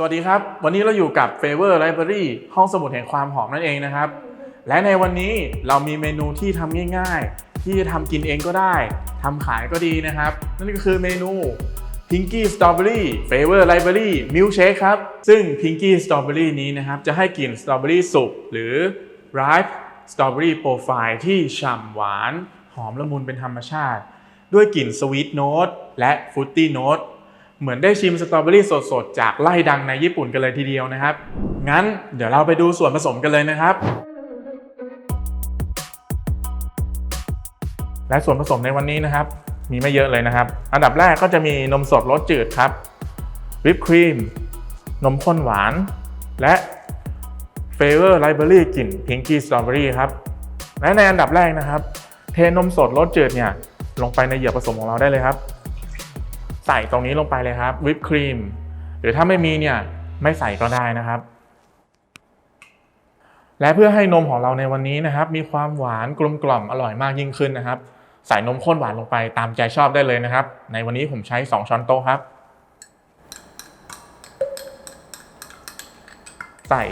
สวัสดีครับ วันนี้เราอยู่กับ Favor Library ห้องสมุดแห่งความหอมนั่นเองนะครับ และในวันนี้เรามีเมนูที่ทำง่ายๆ ที่จะทำกินเองก็ได้ทำขายก็ดีนะครับ นั่นก็คือเมนู Pinky Strawberry Favor Library Milkshake ครับ ซึ่ง Pinky Strawberry นี้นะครับ จะให้กลิ่นสตรอเบอรี่สุกหรือ ripe strawberry profile ที่ฉ่ำหวาน หอมละมุนเป็นธรรมชาติ ด้วยกลิ่นสวีทโน้ตและฟรุตตี้โน้ต เหมือนได้ชิมสตรอเบอรี่สดๆ จากไล่ดังในญี่ปุ่นกันเลยทีเดียวนะครับ งั้นเดี๋ยวเราไปดูส่วนผสมกันเลยนะครับ และส่วนผสมในวันนี้นะครับ มีไม่เยอะเลยนะครับ อันดับแรกก็จะมีนมสดรสจืดครับวิปครีม นมข้นหวาน และเฟเวอร์ไลเบอรี่กลิ่นพิงกี้สตรอเบอรี่ครับและในอันดับแรกนะครับ เทนมสดรสจืดเนี่ยลงไปในเหยื่อผสมของเราได้เลยครับ ใส่ตรงนี้ลงไปเลยครับวิปครีมหรือถ้าไม่มีเนี่ยไม่ใส่ก็ได้นะครับ และเพื่อให้นมของเราในวันนี้นะครับ มีความหวานกลมกล่อมอร่อยมากยิ่งขึ้นนะครับ ใส่นมข้นหวานลงไปตามใจชอบได้เลยนะครับ ในวันนี้ผมใช้ 2 ช้อนโต๊ะครับ ใส่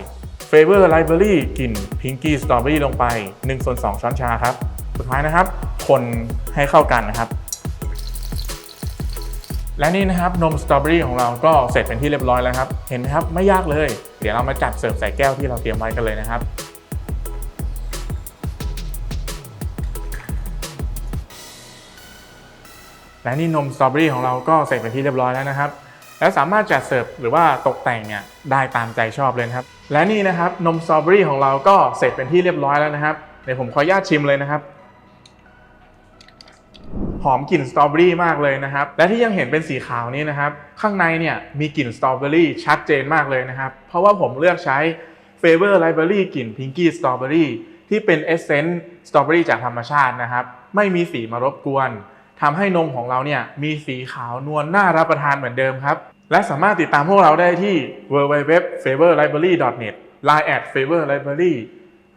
Favor Library กลิ่น Pinky Strawberry ลงไป1ส่วน2ช้อนชาครับ สุดท้ายนะครับ คนให้เข้ากันนะครับ และนี่นะครับนมสตรอเบอรี่ของเราก็เสร็จเป็นที่เรียบร้อยแล้วครับ เห็นไหมครับไม่ยากเลย เดี๋ยวเรามาจัดเสิร์ฟใส่แก้วที่เราเตรียมไว้กันเลยนะครับ และนี่นมสตรอเบอรี่ของเราก็เสร็จเป็นที่เรียบร้อยแล้วนะครับ และสามารถจัดเสิร์ฟหรือว่าตกแต่งเนี่ยได้ตามใจชอบเลยครับ และนี่นะครับนมสตรอเบอรี่ของเราก็เสร็จเป็นที่เรียบร้อยแล้วนะครับเดี๋ยวผมขออนุญาตชิมเลยนะครับ หอมกลิ่นสตรอเบอรี่มากเลยนะครับ และที่ยังเห็นเป็นสีขาวนี้นะครับ ข้างในเนี่ยมีกลิ่นสตรอเบอรี่ชัดเจนมากเลยนะครับ เพราะว่าผมเลือกใช้ Favor Library กลิ่น Pinky Strawberry ที่เป็นเอเซนต์สตรอเบอรี่จากธรรมชาตินะครับ ไม่มีสีมารบกวนทำให้นมของเราเนี่ยมีสีขาวนวลน่ารับประทานเหมือนเดิมครับ และสามารถติดตามพวกเราได้ที่ www.favorlibrary.net line at favorlibrary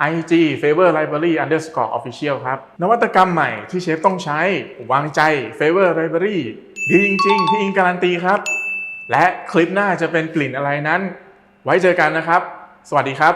IG Favor Library Underscore Official ครับ นวัตกรรมใหม่ที่เชฟต้องใช้ วางใจ Favor Library ดีจริง ๆ พี่อิงการันตีครับ และคลิปหน้าจะเป็นกลิ่นอะไรนั้น ไว้เจอกันนะครับ สวัสดีครับ